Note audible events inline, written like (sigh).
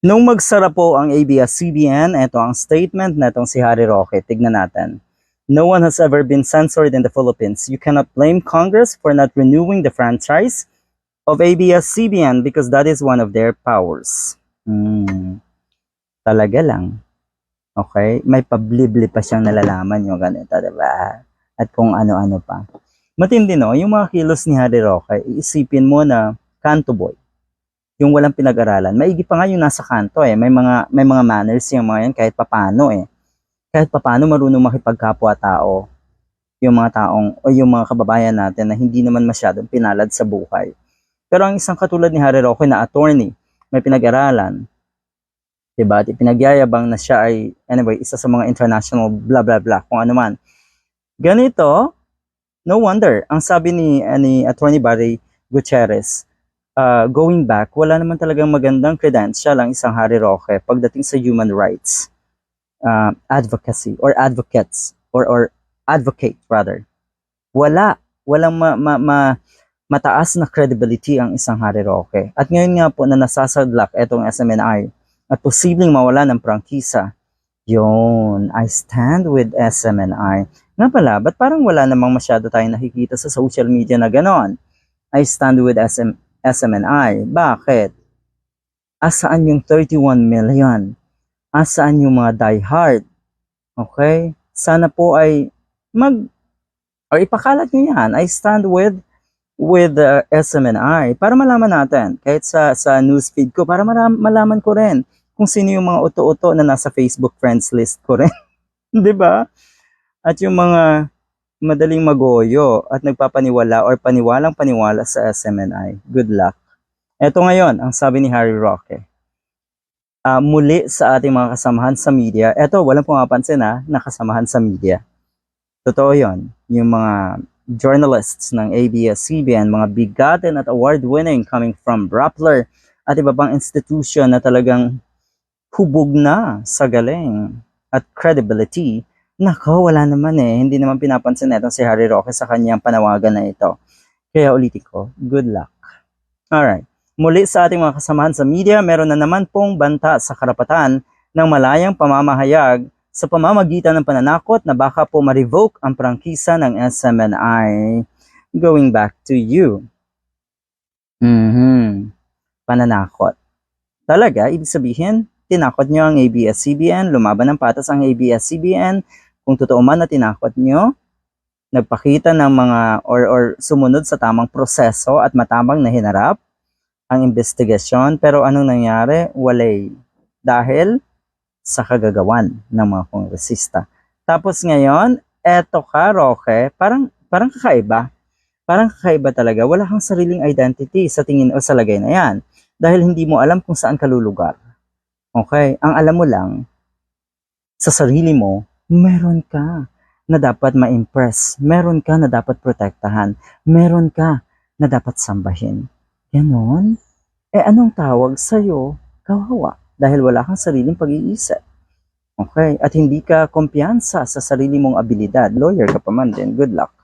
Nung magsara po ang ABS-CBN, ito ang statement na itong si Harry Roque. Tignan natin. No one has ever been censored in the Philippines. You cannot blame Congress for not renewing the franchise of ABS-CBN because that is one of their powers. Hmm. Talaga lang. Okay? May pablibli pa siyang nalalaman yung ganito, diba? At kung ano-ano pa. Matindi no, yung mga kilos ni Harry Roque, iisipin mo na kanto boy yung walang pinag-aralan. Maigi pa nga yung nasa kanto eh. May mga may mga manners yung mga yan kahit papano eh. Kahit papano marunong makipagkapwa-tao yung mga taong o yung mga kababayan natin na hindi naman masyadong pinalad sa buhay. Pero ang isang katulad ni Harry Roque na attorney, may pinag-aralan, diba? At Pinagyayabang na siya ay, anyway, isa sa mga international blah blah blah, kung ano man. Ganito, no wonder, ang sabi ni, eh, ni Attorney Barry Gutierrez, uh, going back, wala naman talagang magandang credential ang isang Harry Roque pagdating sa human rights uh, advocacy or advocates or or advocate rather. Wala, walang ma, ma, ma, mataas na credibility ang isang Harry Roque. At ngayon nga po na nasasadlak itong SMNI at posibleng mawala ng prangkisa. Yun, I stand with SMNI. Nga pala, ba't parang wala namang masyado tayong nakikita sa social media na ganon? I stand with SM, SMNI. Bakit? Asaan yung 31 million? Asaan yung mga diehard? Okay? Sana po ay mag or ipakalat nyo yan. I stand with with the SMNI para malaman natin kahit sa sa newsfeed ko para malaman ko rin kung sino yung mga uto-uto na nasa Facebook friends list ko rin. (laughs) 'Di ba? At yung mga madaling magoyo at nagpapaniwala or paniwalang paniwala sa SMNI. Good luck. Ito ngayon, ang sabi ni Harry Roque. Ah, muli sa ating mga kasamahan sa media, eto, walang pumapansin ha, nakasamahan sa media. Totoo yon Yung mga journalists ng ABS-CBN, mga bigatin at award-winning coming from Rappler at iba pang institution na talagang hubog na sa galing at credibility Nako, wala naman eh. Hindi naman pinapansin na si Harry Roque sa kanyang panawagan na ito. Kaya ulitin ko, good luck. Alright. Muli sa ating mga kasamahan sa media, meron na naman pong banta sa karapatan ng malayang pamamahayag sa pamamagitan ng pananakot na baka po ma-revoke ang prangkisa ng SMNI. Going back to you. Mhm. Pananakot. Talaga, ibig sabihin, tinakot nyo ang ABS-CBN, lumaban ng patas ang ABS-CBN, kung totoo man na tinakot nyo, nagpakita ng mga or, or sumunod sa tamang proseso at matamang na hinarap ang investigasyon. Pero anong nangyari? Walay. Dahil sa kagagawan ng mga kongresista. Tapos ngayon, eto ka, Roque, parang, parang kakaiba. Parang kakaiba talaga. Wala kang sariling identity sa tingin o sa lagay na yan. Dahil hindi mo alam kung saan ka lulugar. Okay? Ang alam mo lang, sa sarili mo, meron ka na dapat ma-impress. Meron ka na dapat protektahan. Meron ka na dapat sambahin. Ganon? Eh anong tawag sa'yo? Kawawa. Dahil wala kang sariling pag-iisip. Okay? At hindi ka kumpiyansa sa sarili mong abilidad. Lawyer ka pa man din. Good luck.